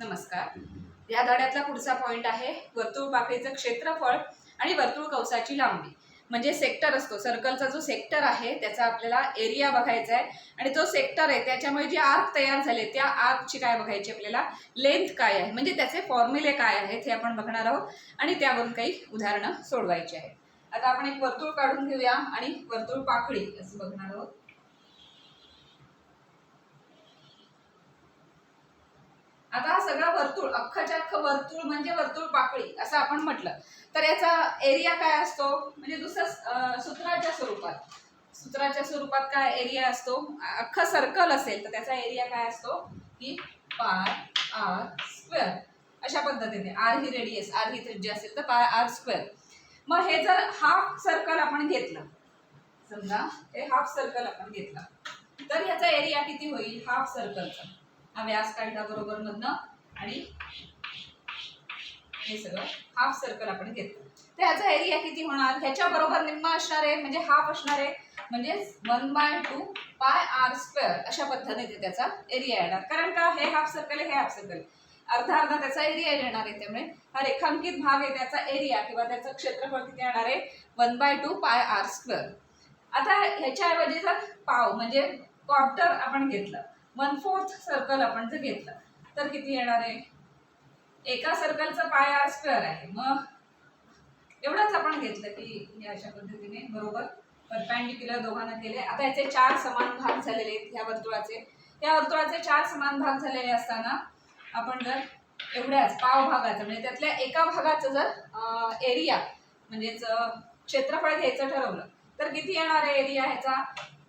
नमस्कार. या धड्यातला पुढचा पॉइंट आहे वर्तुळ पाकळीचं क्षेत्रफळ आणि वर्तुळ कवसाची लांबी. म्हणजे सेक्टर असतो. सर्कलचा जो सेक्टर आहे त्याचा आपल्याला एरिया बघायचा आहे. आणि जो सेक्टर आहे त्याच्यामुळे जे आर्क तयार झाले त्या आर्कची काय बघायची आपल्याला? लेंथ काय आहे? म्हणजे त्याचे फॉर्म्युले काय आहेत हे आपण बघणार आहोत. आणि त्यावरून काही उदाहरणं सोडवायची आहेत. आता आपण एक वर्तुळ काढून घेऊया आणि वर्तुळ पाकळी असं बघणार आहोत. आता हा सगळा वर्तुळ अख्खाच्या अख्ख वर्तुळ म्हणजे वर्तुळ पाकळी असं आपण म्हटलं. तर याचा एरिया काय असतो? म्हणजे दुसरं सूत्राच्या स्वरूपात. सूत्राच्या स्वरूपात काय एरिया असतो? अख्खा सर्कल असेल तर त्याचा एरिया काय असतो? की पाय आर स्क्वेअर अशा पद्धतीने. आर ही रेडियस आर ही त्रिज्या असेल तर पाय आर स्क्वेअर मग हे जर हाफ सर्कल आपण घेतलं समजा हे हाफ सर्कल आपण घेतला तर ह्याचा एरिया किती होईल? हाफ सर्कलचा हा व्यास काढला बरोबर मधनं. आणि हे सगळं हाफ सर्कल आपण घेतलं. तर ह्याचा एरिया किती होणार? ह्याच्या बरोबर निम्मा असणार आहे म्हणजे हाफ असणार आहे म्हणजे one by two pi R square अशा पद्धतीने त्याचा एरिया येणार. कारण का? हे हाफ सर्कल आहे हे हाफ सर्कल अर्धा अर्धा त्याचा एरिया येणार आहे त्यामुळे हा रेखांकित भाग आहे त्याचा एरिया किंवा त्याचं क्षेत्रफळ किती येणार आहे? One by two pi R square आता ह्याच्याऐवजी जर पाव म्हणजे क्वार्टर आपण घेतलं. वन फोर्थ सर्कल आपण जर घेतलं तर किती येणार आहे? एका सर्कलचा पाय आर स्क्वेअर आहे. मग एवढंच आपण घेतलं की अशा पद्धतीने बरोबर परपॅन्डिक्युलर दोघांना केले. आता याचे चार समान भाग झालेले आहेत ह्या वर्तुळाचे. या वर्तुळाचे चार समान भाग झालेले असताना आपण जर एवढ्याच पाव भागाचं म्हणजे त्यातल्या एका भागाचं जर एरिया म्हणजेच क्षेत्रफळ घ्यायचं ठरवलं तर किती येणार आहे एरिया ह्याचा?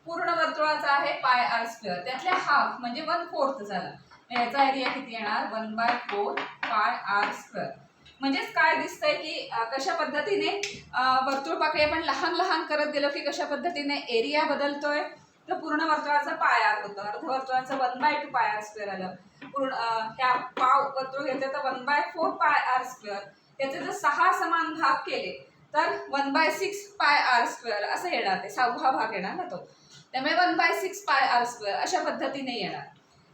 पूर्ण वर्तुळाचा आहे पाय आर स्क्वेअर त्यातल्या हाफ म्हणजे वन फोर्थ झाला. याचा एरिया किती येणार? One by four pi R square म्हणजेच काय दिसतंय की कशा पद्धतीने वर्तुळ पाकळी आपण लहान लहान करत गेलो की कशा पद्धतीने एरिया बदलतोय? तर पूर्ण वर्तुळाचा पाय आर होतं. अर्धवर्तुळाचं one by two pi R square आलं. पूर्ण ह्या पाव वर्तुळ घेतलं तर one by four pi R square याचे जर सहा समान भाग केले तर one by six pi R square असं येणार ते. सहावा भाग येणार ना तो. त्यामुळे one by six pi R square अशा पद्धतीने येणार.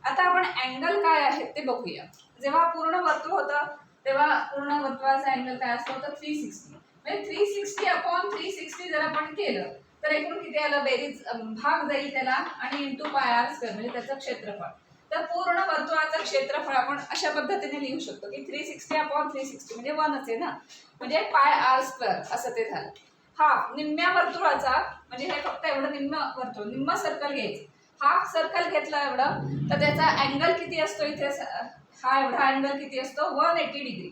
आता आपण अँगल काय आहेत ते बघूया. जेव्हा पूर्ण वर्तुळ होतं तेव्हा पूर्ण वर्तुळाचा अँगल काय असतो? तर थ्री सिक्स्टी म्हणजे three sixty upon three sixty जर आपण केलं तर एकूण किती आलं? बेरीज भाग जाईल त्याला आणि इंटू पाय आर स्क्वेअर म्हणजे त्याचं क्षेत्रफळ. तर पूर्ण वर्तुळाचं क्षेत्रफळ आपण अशा पद्धतीने लिहू शकतो की three sixty upon three sixty म्हणजे वनच आहे ना? म्हणजे पाय आर स्क्वेअर असं ते झालं. हा निम्म्या वर्तुळाचा म्हणजे हे फक्त एवढं निम्म वर्तुळ निम्म सर्कल घ्यायचं. हाफ सर्कल घेतला एवढं तर त्याचा अँगल किती असतो इथे? हा एवढा अँगल किती असतो? One eighty degree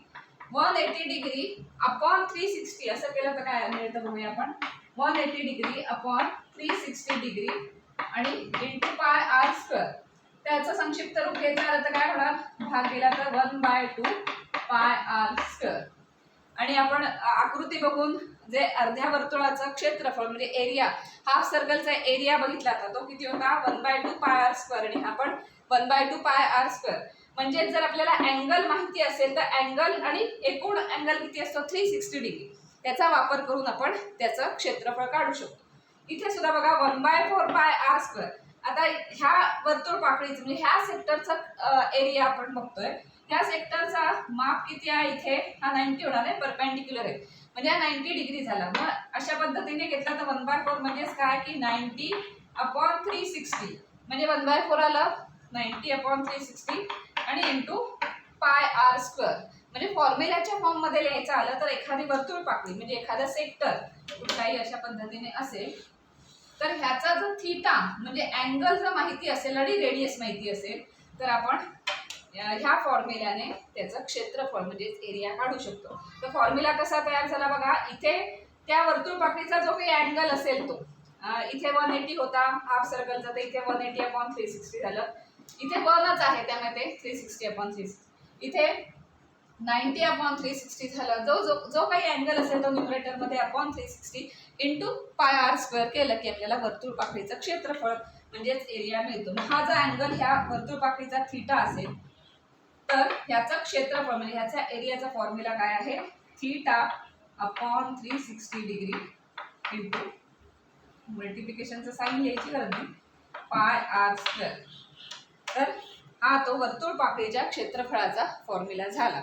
one eighty degree upon three sixty असं केलं तर काय मिळतं बघूया आपण? One eighty degree upon three sixty degree आणि इंटू पाय आर स्क्वेअर त्याचं संक्षिप्त रूप घ्यायचं आलं तर काय होणार? भाग केला तर one by two pi R square आणि आपण आकृती बघून जे अर्ध्या वर्तुळाचं क्षेत्रफळ म्हणजे एरिया हाफ सर्कलचा एरिया बघितला तर तो किती होता? One by two pi R square आणि हा पण one by two pi R square म्हणजे जर आपल्याला अँगल माहिती असेल तर अँगल आणि एकूण अँगल किती असतो? थ्री सिक्स्टी डिग्री त्याचा वापर करून आपण त्याचं क्षेत्रफळ काढू शकतो. इथे सुद्धा बघा one by four pi R square आता ह्या वर्तुळ पाकळीचं म्हणजे ह्या सेक्टरचा एरिया आपण बघतोय. ह्या सेक्टरचा माप किती आहे इथे? हा नाईन्टी होणार आहे परपेंडिक्युलर आहे. म्हणजे हा नाईन्टी डिग्री झाला. मग अशा पद्धतीने घेतला तर वन बाय फोर म्हणजेच काय की नाईन्टी अपॉन थ्री सिक्स्टी म्हणजे वन बाय फोर आलं नाईन्टी अपॉन थ्री सिक्स्टी आणि इंटू पाय आर स्क्वेअर म्हणजे फॉर्म्युलाच्या फॉर्ममध्ये लिहायचं आलं तर एखादी वर्तुळ पाकळी म्हणजे एखादं सेक्टर कुठलाही अशा पद्धतीने असेल तर ह्याचा जर थीटा म्हणजे अँगल जर माहिती असेल आणि रेडियस माहिती असेल तर आपण ह्या फॉर्म्युल्याने त्याचं क्षेत्रफळ म्हणजेच एरिया काढू शकतो. तर फॉर्म्युला कसा तयार झाला बघा इथे त्या वर्तुळ पाकळीचा जो काही अँगल असेल तो इथे वन एटी होता हाफ सर्कलचा तर इथे one eighty upon three sixty झालं. इथे वनच आहे त्यामुळे ते थ्री सिक्स्टी अपॉन थ्री इथे नाईन्टी अपॉन थ्री सिक्स्टी झालं. जो जो जो काही अँगल असेल तो न्युमरेटरमध्ये upon three sixty into pi R square केलं की आपल्याला वर्तुळ पाकळीचं क्षेत्रफळ म्हणजेच एरिया मिळतो. हा जो अँगल ह्या वर्तुळ पाकळीचा थिटा असेल तर ह्याचं क्षेत्रफळ म्हणजे ह्याचा एरियाचा फॉर्म्युला काय आहे? Theta upon three sixty degree into मल्टिप्लिकेशनचं साईन लिहायची गरज नाही. पाय आर स्क्वेअर तर हा तो वर्तुळ पाकळीच्या क्षेत्रफळाचा फॉर्म्युला झाला.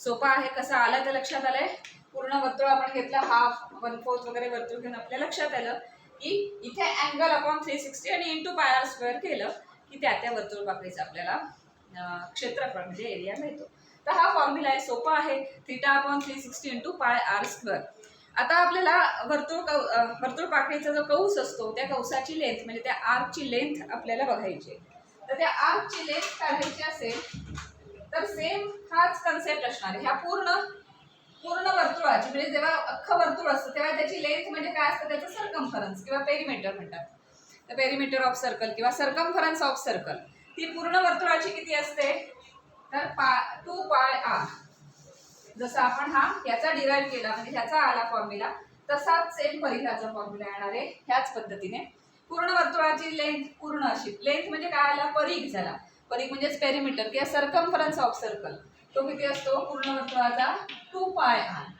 सोपा आहे कसा आला तर लक्षात आलंय? पूर्ण वर्तुळ आपण घेतलं हाफ वन फोर्थ वगैरे वर्तुळ घेऊन आपल्या लक्षात आलं की इथे अँगल अपॉन थ्री सिक्स्टी आणि इंटू पाय आर स्क्वेअर केलं की त्या त्या वर्तुळ पाकळीचं आपल्याला क्षेत्रफळ म्हणजे एरिया मिळतो. तर हा फॉर्म्युला आहे सोपा आहे theta upon three sixty into pi R square आता आपल्याला वर्तुळ कौ वर्तुळ पाकळीचा जो कौस असतो त्या कौसाची लेंथ म्हणजे त्या आर्कची लेंथ आपल्याला बघायची आहे. तर त्या आर्कची लेंथ काढायची असेल तर सेम हाच कन्सेप्ट असणार आहे. ह्या पूर्ण पूर्ण वर्तुळाची म्हणजे जेव्हा अख्खं वर्तुळ असतं तेव्हा त्याची लेंथ म्हणजे काय असतं? त्याचं सरकमफरन्स किंवा पेरिमीटर म्हणतात. तर पेरिमीटर ऑफ सर्कल किंवा सरकमफरन्स ऑफ सर्कल ती पूर्ण वर्तुळाची किती असते? तर पा टू पाय आर जसं आपण हा याचा डिराईव्ह केला म्हणजे ह्याचा आला फॉर्म्युला तसाच सेम परिघाचा फॉर्म्युला येणार आहे ह्याच पद्धतीने. पूर्ण वर्तुळाची लेंथ पूर्ण अशी. लेंथ म्हणजे काय आला? परीघ झाला. परीघ म्हणजेच पेरिमीटर किंवा सर्कम्फरन्स ऑफ सर्कल तो किती असतो? पूर्ण वर्तुळाचा टू पाय आर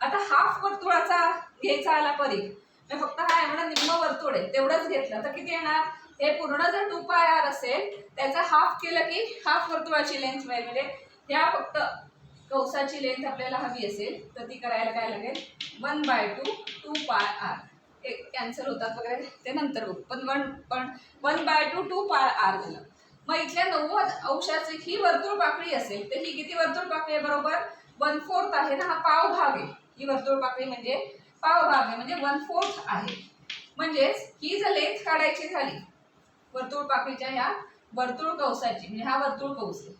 आता हाफ वर्तुळाचा घ्यायचा आला परीघ. म्हणजे फक्त हा एवढा निम्म वर्तुळ आहे. तेवढंच घेतलं. तर किती येणार? हे पूर्ण जर टू पाय आर असेल त्याचा हाफ केलं की हाफ वर्तुळाची लेंथ मिळेल. म्हणजे ह्या फक्त कवसाची लेंथ आपल्याला हवी असेल तर ती करायला काय लागेल? One by two two pi R एक कॅन्सल होतात वगैरे ते नंतर बघू. पण वन पण one by two two pi R झालं. मग इथल्या नव्वद अंशाची ही वर्तुळ पाकळी असेल तर ही किती वर्तुळ पाकळी आहे बरोबर? वन फोर्थ आहे ना हा पाव भाग आहे. ही वर्तुळ पाकळी म्हणजे पाव भाग आहे म्हणजे वन फोर्थ आहे. म्हणजेच ही जर लेंथ काढायची झाली वर्तुळ पाकळीच्या ह्या वर्तुळ कवसाची म्हणजे हा वर्तुळ कौस. आहे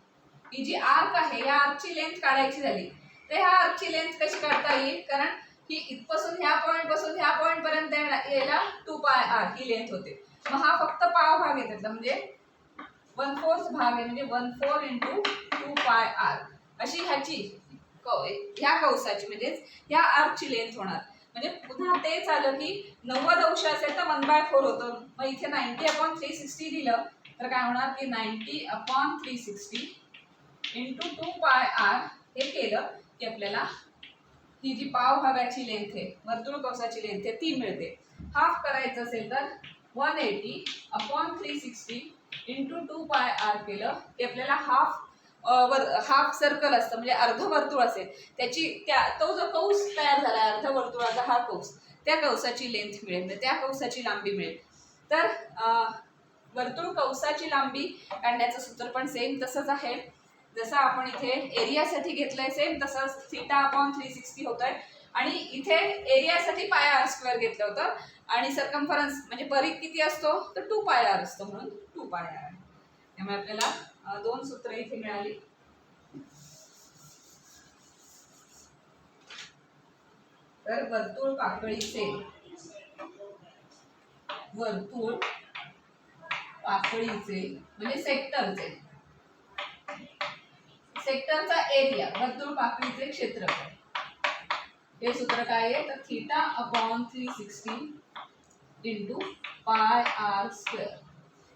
ही जी आर्क आहे या आर्कची लेंथ काढायची झाली तर ह्या आर्कची लेंथ कशी काढता येईल? कारण ही इथपासून ह्या पॉईंटपासून ह्या पॉईंट पर्यंत यायला to pi R he length होते. मग हा फक्त पाव भाग आहे त्यातला म्हणजे वन फोर्थ भाग आहे म्हणजे one four into two pi R अशी ह्याची ह्या कवसाची म्हणजेच ह्या आर्कची लेंथ होणार. म्हणजे पुन्हा तेच आलं की नव्वद अंश असेल तर वन बाय फोर होतं. मग इथे नाईन्टी अपॉन थ्री सिक्स्टी दिलं तर काय होणार की ninety upon three sixty into two pi R हे केलं की आपल्याला ही जी पाव भागाची लेंथ आहे वर्तुळ कवसाची लेंथ आहे ती मिळते. हाफ करायचं असेल तर one eighty upon three sixty into two pi R केलं की आपल्याला हाफ वर हाफ सर्कल असतं म्हणजे अर्ध वर्तुळ असेल. त्याची त्या तो जो कौस तयार झाला हा कौस. त्या कौसाची लेंथ मिळेल म्हणजे त्या कौसाची लांबी मिळेल. तर वर्तुळ कौसाची लांबी काढण्याचं सूत्र पण सेम तसंच आहे. जसं आपण इथे एरियासाठी घेतलंय सेम तसंच थिटा अपॉन थ्री सिक्स्टी होत आहे आणि इथे एरियासाठी पाय आर स्क्वेअर घेतलं होतं. आणि सरकमफरन्स म्हणजे परीत किती असतो? तर टू पाय आर असतो म्हणून टू पाय आर त्यामुळे आपल्याला दोन सूत्र इथे मिळाली. तर वर्तुळ पाकळीचे वर्तुळ पाकळीचे म्हणजे सेक्टरचे. सेक्टरचा एरिया वर्तुळ पाकळीचे क्षेत्रफळ. हे सूत्र काय आहे? तर theta upon three sixty into pi R square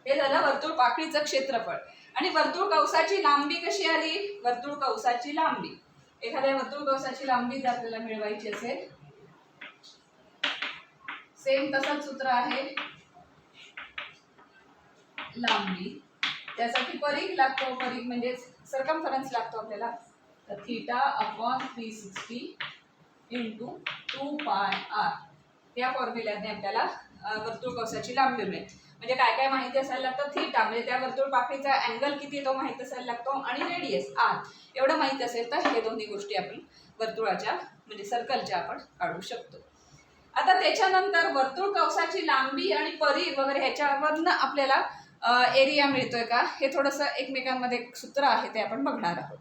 हे झालं वर्तुळ पाकळीचं क्षेत्रफळ. आणि वर्तुळ कवसाची लांबी कशी आली? वर्तुळ कवसाची लांबी. एखाद्या वर्तुळ कवसाची लांबी जर आपल्याला मिळवायची असेल सेम तसाच सूत्र आहे. लांबी. त्यासाठी परीघ लागतो परीघ म्हणजे सरकमफरन्स लागतो आपल्याला. तर theta upon three sixty into two pi R या फॉर्म्युल्याने आपल्याला वर्तुळ कवसाची लांबी मिळेल म्हणजे काय काय माहिती असायला लागतं? थीटा म्हणजे त्या वर्तुळ पाकळीचा अँगल किती तो माहीत असायला लागतो? आणि रेडियस आर एवढं माहीत असेल तर हे दोन्ही गोष्टी आपण वर्तुळाच्या म्हणजे सर्कलच्या आपण काढू शकतो. आता त्याच्यानंतर वर्तुळ कवसाची लांबी आणि परी वगैरे ह्याच्यावरनं आपल्याला एरिया मिळतोय का? हे थोडंसं एकमेकांमध्ये सूत्र आहे ते आपण बघणार आहोत.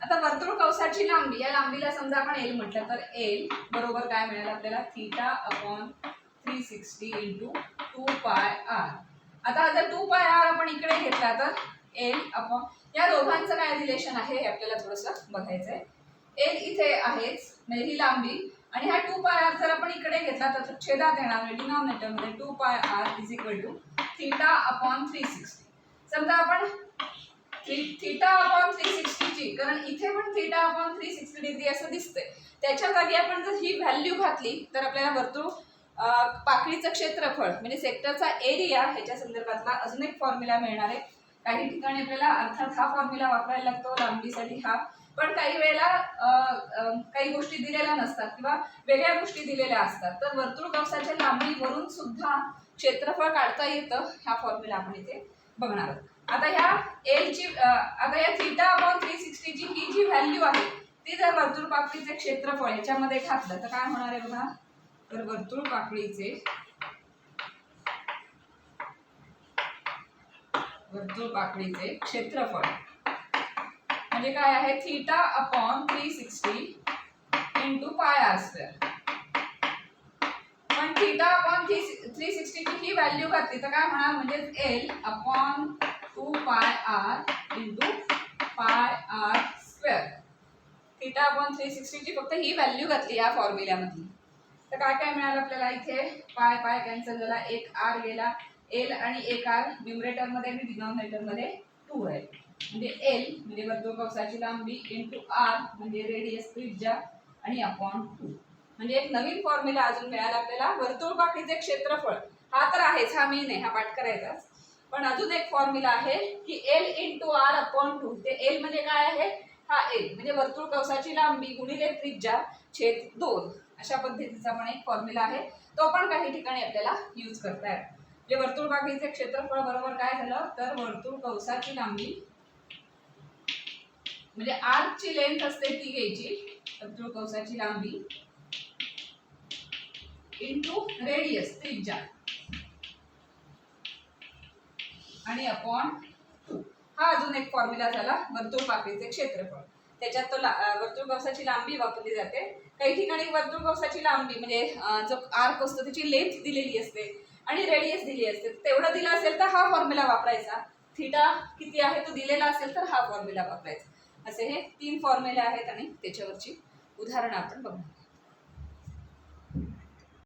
आता वर्तुळ कवसाची लांबी या लांबीला समजा आपण एल म्हटलं तर एल बरोबर काय मिळेल आपल्याला? Theta upon three sixty into two pi R. आता जर टू पाय आर आपण इकडे घेतला तर एल अपॉन या दोघांचं काय रिलेशन आहे हे आपल्याला थोडंसं बघायचं आहे एल इथे आहेच म्हणजे ही लांबी आणि हा टू पाय आर जर आपण इकडे घेतला तर छेदात येणार म्हणजे डिनॉमिनेटरमध्ये two pi R is equal to theta upon three sixty समजा आपण थिटा अपॉन थ्री सिक्स्टीची कारण इथे पण theta upon three sixty degree असं दिसतंय. त्याच्या जागी आपण जर ही व्हॅल्यू घातली तर आपल्याला वर्तुळ पाकळीचं क्षेत्रफळ म्हणजे सेक्टरचा एरिया ह्याच्या संदर्भातला अजून एक फॉर्म्युला मिळणार आहे. काही ठिकाणी आपल्याला अर्थात हा फॉर्म्युला वापरायला लागतो लांबीसाठी हा. पण काही वेळेला काही गोष्टी दिलेल्या नसतात किंवा वेगळ्या गोष्टी दिलेल्या असतात. तर वर्तुळ कंसाच्या लांबीवरून सुद्धा क्षेत्रफळ काढता येतं ह्या फॉर्म्युला आपण इथे बघणार आहोत. आता ह्या एलची आता या थिटा अपॉन थ्री सिक्स्टीची ही जी व्हॅल्यू आहे ती जर वर्तुळ पाकळीचे क्षेत्रफळ ह्याच्यामध्ये घातलं तर काय होणार आहे बघा? तर वर्तुळ पाकळीचे वर्तुळ पाकळीचे क्षेत्रफळ म्हणजे काय आहे? Theta upon three sixty into pi R square पण थीटा अपॉन थ्री सिक्स्टीची ही व्हॅल्यू घातली तर काय होणार? म्हणजेच L upon two pi R into pi R square theta upon three सिक्स्टीची फक्त ही व्हॅल्यू घातली या फॉर्म्युल्यामधली तर काय काय मिळालं आपल्याला इथे? पाय पाय कॅन्सल झाला. एक आर गेला. एल आणि एक आर न्युमरेटरमध्ये आणि डिनॉमिनेटरमध्ये टू आहे. म्हणजे एल म्हणजे वर्तुळ कंसाची लांबी इंटू आर म्हणजे रेडियस त्रिज्या आणि अपॉन टू म्हणजे एक नवीन फॉर्म्युला अजून मिळाला आपल्याला वर्तुळपाखीचे क्षेत्रफळ. हा तर आहेच हा मेन आहे हा पाठ करायचाच पण अजून एक फॉर्म्युला आहे की L into R upon two ते एल म्हणजे काय आहे? हा एल म्हणजे वर्तुळ कवसाची लांबी गुणिले त्रिज्या छेद दोन. अशा पद्धतीचा पण एक फॉर्म्युला आहे. तो पण काही ठिकाणी आपल्याला यूज करता येतो. म्हणजे वर्तुळ क्षेत्रफळ बरोबर काय झालं? तर वर्तुळ कवसाची लांबी म्हणजे आर्कची लेंथ असते ती घ्यायची. वर्तुळ कंसाची लांबी. इंटू रेडियस त्रिज्या. आणि अपॉन हा अजून एक फॉर्म्युला झाला वर्तुळ पाकळीचे क्षेत्रफळ. त्याच्यात तो ला- वर्तुळ कंसाची लांबी वापरली जाते. काही ठिकाणी वर्तुळ कंसाची लांबी म्हणजे जो आर्क असतो त्याची लेंथ दिलेली असते आणि रेडियस दिली असते. तेवढं दिलं असेल तर हा फॉर्म्युला वापरायचा. थिटा किती आहे तो दिलेला असेल तर हा फॉर्म्युला वापरायचा. असे हे तीन फॉर्म्युले आहेत आणि त्याच्यावरची उदाहरणं आपण बघणार